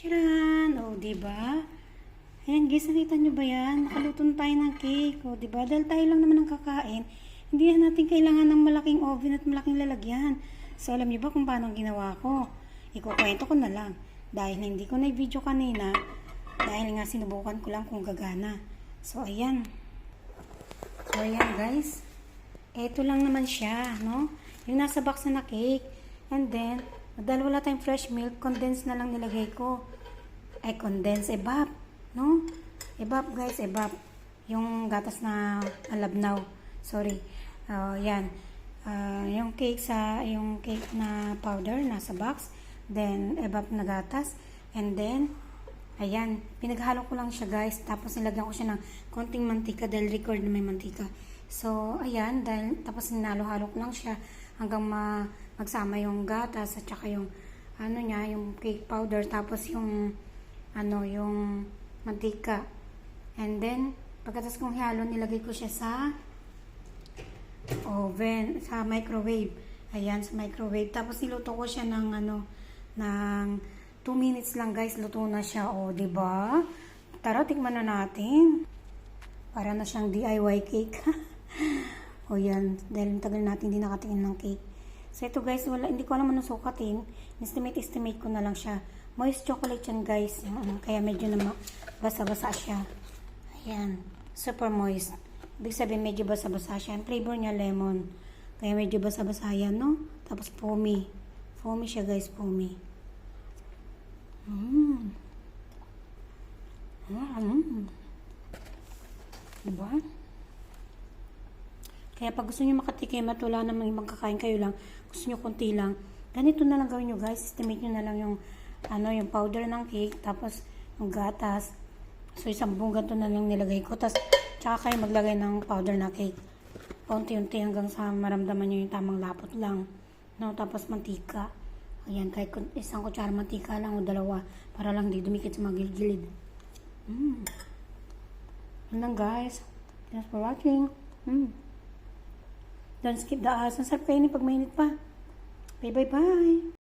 Tiyan! O, di ba? Ayan, guys, nakita nyo ba yan? Nakaluto na tayo ng cake. O, di ba? Dahil tayo lang naman ang kakain, hindi na natin kailangan ng malaking oven at malaking lalagyan. So, alam niyo ba kung paano ginawa ko? Ikukwento ko na lang. Dahil hindi ko na-video kanina, dahil nga sinubukan ko lang kung gagana. So, ayan. So, ayan, guys. Ito lang naman siya, no? Yung nasa box na na cake. And then, dahil wala tayong fresh milk, condensed na lang nilagay ko. Ay, condensed, ebap. No? Ebap, guys, ebap. Yung gatas na alabnaw. Sorry. Uh, yan. Ah, yung cake sa, yung cake na powder, nasa box. Then, ebap na gatas. And then, ayan, pinaghalo ko lang siya, guys. Tapos, nilagyan ko siya ng konting mantika dahil record na may mantika. So, ayan, dahil, tapos ninalo-halo ko lang siya hanggang ma, magsama yung gatas at saka yung, ano niya, yung cake powder. Tapos, yung, ano, yung mantika. And then, pagkatas kong halo, nilagay ko siya sa oven, sa microwave. Ayan, sa microwave. Tapos niluto ko siya ng ano, ng 2 minutes lang guys, luto na siya. O, di ba? Tara, tikman na natin. Para na siyang DIY cake. o yan, dahil tagal natin hindi nakatingin ng cake. So ito guys, wala, hindi ko alam sukatin. Estimate-estimate ko na lang siya. Moist chocolate yan guys. Ano, kaya medyo na basa-basa siya. Ayan, super moist. Ibig sabihin medyo basa-basa siya. Ang flavor niya lemon. Kaya medyo basa-basa yan, no? Tapos foamy. Foamy siya guys, foamy. Mmm. Mmm. Diba? Kaya pag gusto nyo makatikim at wala namang ibang kakain kayo lang, gusto nyo konti lang, ganito na lang gawin nyo guys. Estimate nyo na lang yung, ano, yung powder ng cake, tapos yung gatas. So, isang buong ganito na lang nilagay ko. Tapos, tsaka kayo maglagay ng powder na cake. Paunti-unti hanggang sa maramdaman nyo yung tamang lapot lang. No? Tapos, mantika. Ayan, kahit isang kutsara mantika lang o dalawa para lang di dumikit sa mga gilid. Mm. Yun lang guys. Thanks for watching. Mm. Don't skip the ass. Ang sarap kainin pag mainit pa. Bye bye bye.